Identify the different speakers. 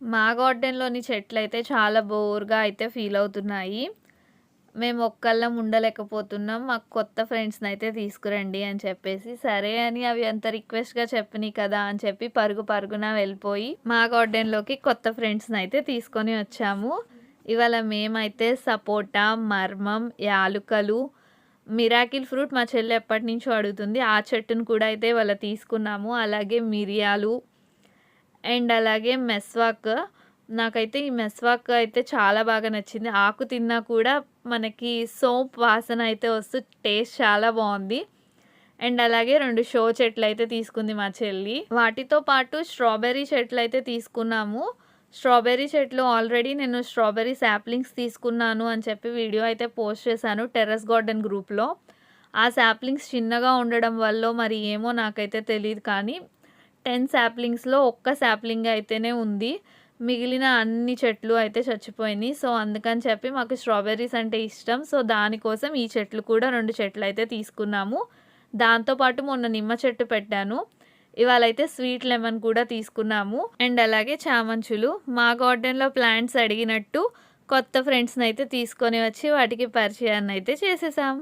Speaker 1: మా గార్డెన్‌లోని చెట్లు అయితే చాలా బోర్‌గా అయితే ఫీల్ అవుతున్నాయి. మేము ఒక్కళ్ళం ఉండలేకపోతున్నాం. మాకు కొత్త ఫ్రెండ్స్ని అయితే తీసుకురండి అని చెప్పేసి, సరే అని అవి అంత రిక్వెస్ట్‌గా చెప్పినాయి కదా అని చెప్పి పరుగు పరుగున వెళ్ళిపోయి మా గార్డెన్‌లోకి కొత్త ఫ్రెండ్స్‌నయితే తీసుకొని వచ్చాము. ఇవాళ మేమైతే సపోటా, మర్మం, యాలుకలు, మిరాకిల్ ఫ్రూట్ మా చెల్లి ఎప్పటినుంచో అడుగుతుంది. ఆ చెట్టును కూడా అయితే ఇవాళ తీసుకున్నాము. అలాగే మిరియాలు అండ్ అలాగే మెస్వాక్. నాకైతే ఈ మెస్వాక్ అయితే చాలా బాగా నచ్చింది. ఆకు తిన్నా కూడా మనకి సోప్ వాసన అయితే వస్తూ టేస్ట్ చాలా బాగుంది అండ్ అలాగే రెండు షో చెట్లు అయితే తీసుకుంది మా చెల్లి. వాటితో పాటు స్ట్రాబెర్రీ చెట్లు అయితే తీసుకున్నాము. స్ట్రాబెర్రీ చెట్లు ఆల్రెడీ నేను స్ట్రాబెర్రీ సాప్లింగ్స్ తీసుకున్నాను అని చెప్పి వీడియో అయితే పోస్ట్ చేశాను టెర్రస్ గార్డెన్ గ్రూప్‌లో. ఆ సాప్లింగ్స్ చిన్నగా ఉండడం వల్ల మరి ఏమో నాకైతే తెలియదు కానీ 10 సాప్లింగ్స్‌లో ఒక్క సాప్లింగ్ అయితేనే ఉంది. మిగిలిన అన్ని చెట్లు అయితే చచ్చిపోయినాయి సో, అందుకని చెప్పి మాకు స్ట్రాబెర్రీస్ అంటే ఇష్టం. సో, దానికోసం ఈ చెట్లు కూడా రెండు చెట్లు అయితే తీసుకున్నాము. దాంతో పాటు మొన్న నిమ్మ చెట్టు పెట్టాను. ఇవాళైతే స్వీట్ లెమన్ కూడా తీసుకున్నాము. అండ్ అలాగే చామంచులు. మా గార్డెన్‌లో ప్లాంట్స్ అడిగినట్టు కొత్త ఫ్రెండ్స్ని అయితే తీసుకొని వచ్చి వాటికి పరిచయాన్ని అయితే చేసేసాం.